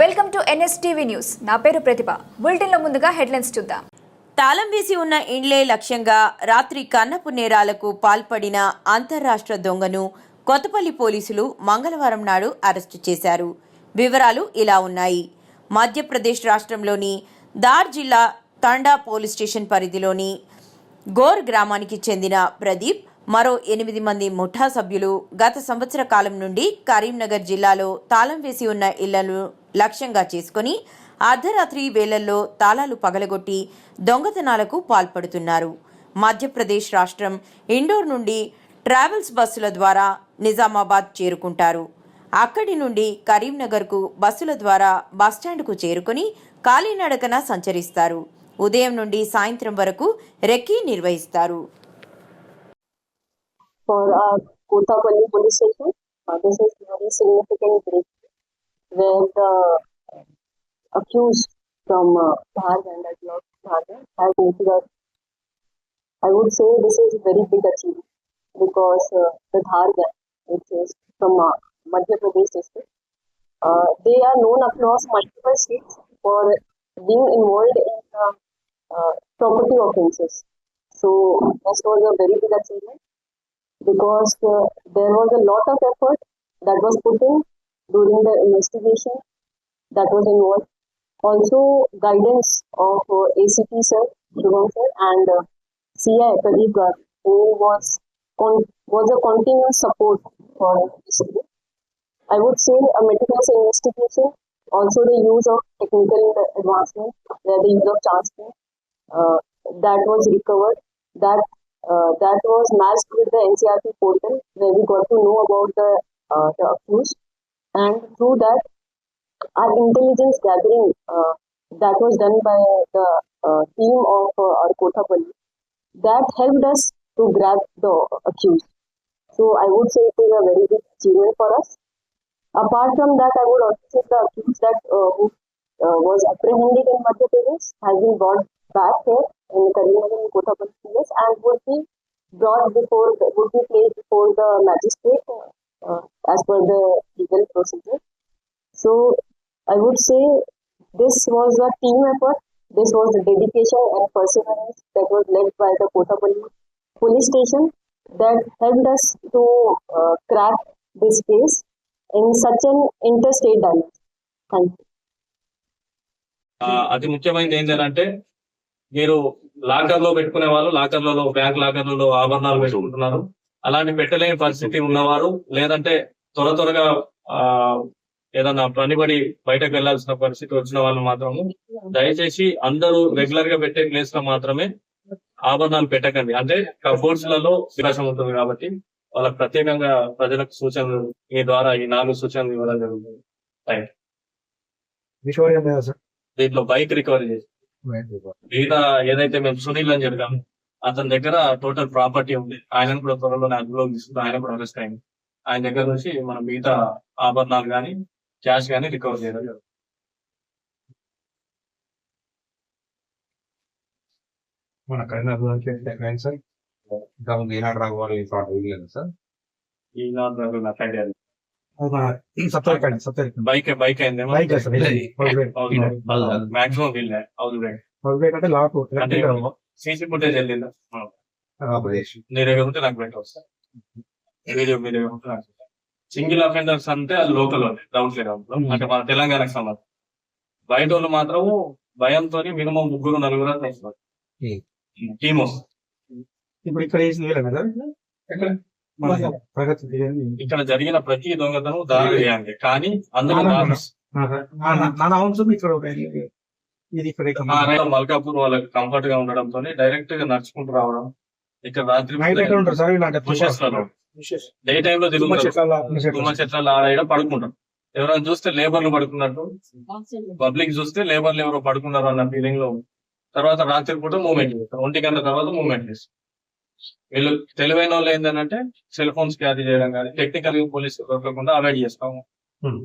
Welcome to NSTV news. నా పేరు ప్రతిభ. బులెటిన్లో ముందుగా హెడ్లైన్స్ చూద్దాం. తాళం వేసి ఉన్న ఇండ్లే లక్ష్యంగా రాత్రి కన్నపు నేరాలకు పాల్పడిన అంతర్రాష్ట్ర దొంగను కొత్తపల్లి పోలీసులు మంగళవారం నాడు అరెస్టు చేశారు. వివరాలు ఇలా ఉన్నాయి. మధ్యప్రదేశ్ రాష్ట్రంలోని దార్ జిల్లా తండా పోలీస్ స్టేషన్ పరిధిలోని గోర్ గ్రామానికి చెందిన ప్రదీప్ మరో ఎనిమిది మంది ముఠా సభ్యులు గత సంవత్సర కాలం నుండి కరీంనగర్ జిల్లాలో తాళం వేసి ఉన్న ఇళ్ళను లక్ష్యంగా చేసుకుని అర్ధరాత్రి వేళల్లో తాళాలు పగలగొట్టి దొంగతనాలకు పాల్పడుతున్నారు. మధ్యప్రదేశ్ రాష్ట్రం ఇండోర్ నుండి ట్రావెల్స్ బస్సుల ద్వారా నిజామాబాద్ చేరుకుంటారు. అక్కడి నుండి కరీంనగర్కు బస్సుల ద్వారా బస్టాండ్కు చేరుకుని కాలినడకన సంచరిస్తారు. ఉదయం నుండి సాయంత్రం వరకు రెక్కీ నిర్వహిస్తారు. For our Kotapalli police station. Uh, this is very significant breakthrough where the accused from uh, Bhargan, that block Bhargan, has us. I would say this is a very big achievement because uh, the Dhargan, which is from uh, Madhya Pradesh district, uh, they are known across multiple states for being involved in uh, uh, property offences. So this was a very big achievement because uh, there was a lot of effort that was put in during the investigation that was involved. Also, guidance of uh, ACP sir, Shubham sir, and uh, CI Pradeep who was con- was a continuous support for this. I would say a meticulous investigation, also the use of technical advancement, the use of transfer uh, that was recovered. That uh, that was matched with the NCRP portal, where we got to know about the uh, the accused, and through that, our intelligence gathering uh, that was done by the uh, team of uh, our police that helped us to grab the accused. So I would say it is a very big achievement for us. Apart from that, I would also say the accused that uh, who was apprehended in Madhya Pradesh has been brought back here in Karimnagar and Kotapalli PS and would be brought before would be placed before the magistrate uh, uh, as per the legal procedure. So I would say this was a team effort. This was the dedication and perseverance that was led by the Kotapalli police station that helped us to uh, crack this case in such an interstate dimension. Thank you. ఆ, అతి ముఖ్యమైనది ఏంటంటే మీరు లాకర్లో పెట్టుకునే వాళ్ళు లాకర్లలో bank లాకర్లలో ఆభరణాలు పెట్టుకుంటున్నారు. అలాంటి పెట్టలేని పరిస్థితి ఉన్నవారు లేదంటే త్వర త్వరగా ఆ ఏదన్నా పనిపడి బయటకు వెళ్ళాల్సిన పరిస్థితి వచ్చిన వాళ్ళు మాత్రము దయచేసి అందరూ రెగ్యులర్గా పెట్టే ప్లేస్లో మాత్రమే ఆభరణాలు పెట్టకండి. అంటే కబోర్డ్స్లలో విలాసం ఉంటుంది కాబట్టి వాళ్ళకి ప్రత్యేకంగా ప్రజలకు సూచనలు మీ ద్వారా ఈ నాలుగు సూచనలు ఇవ్వడం జరుగుతుంది. థ్యాంక్ దీంట్లో బైక్ రికవరీ చేసి మిగతా ఏదైతే మేము సునీల్ అని చెప్పాము అతని దగ్గర టోటల్ ప్రాపర్టీ ఉంది. ఆయన కూడా త్వరలోనే అదుపులోకి తీసుకుంటే ఆయన కూడా అరెస్ట్ అయింది. ఆయన దగ్గర నుంచి మనం మిగతా ఆభరణాలు కానీ క్యాష్ కానీ రికవర్ చేయడం జరుగుతుంది. మన కరీంనగర్ సార్? ఈనాడు రాఘవాలి సార్. ఈ నాలుగు రోజులు నాకు వీళ్ళే అవుతుంది అంటే లాక్ అంటే సీసీ ఫుటేజ్ వెళ్ళిందా ఆంధ్రప్రదేశ్ మీరు ఏదో ఉంటే నాకు బయట వస్తా వీడియో ఏదో ఉంటే నాకు సింగిల్ అఫెండర్స్ అంటే అది లోకల్ లేదు అందులో. అంటే మన తెలంగాణకు సంబంధం బయట వాళ్ళు మాత్రం భయంతో మినిమం ముగ్గురు నలుగురు వస్తారు. టీమ్ వస్తుంది. ఇప్పుడు ఇక్కడ వేసిన ఇక్కడ జరిగిన ప్రతి దొంగతనం దారి కానీ అందులో మల్కాపూర్ వాళ్ళకి కంఫర్ట్గా ఉండడంతో డైరెక్ట్గా నడుచుకుంటూ రావడం. ఇక్కడ రాత్రి. డే టైమ్లో తిరుగుతారు. చెట్ల తుమ్మ చెట్ల ఆడ పడుకుంటారు. ఎవరైనా చూస్తే లేబర్లు పడుకున్నట్టు. పబ్లిక్ చూస్తే లేబర్లు ఎవరో పడుకున్నారు అన్న ఫీలింగ్లో తర్వాత రాత్రి పూట మూవ్మెంట్ చేస్తారు. ఒంటి గంట తర్వాత మూవ్మెంట్ చేస్తారు. వీళ్ళు తెలివైన వాళ్ళు ఏంటంటే సెల్ ఫోన్స్ క్యారీ చేయడం కానీ టెక్నికల్ పోలీస్ దొరకకుండా అవాయిడ్ చేస్తాము Hmm.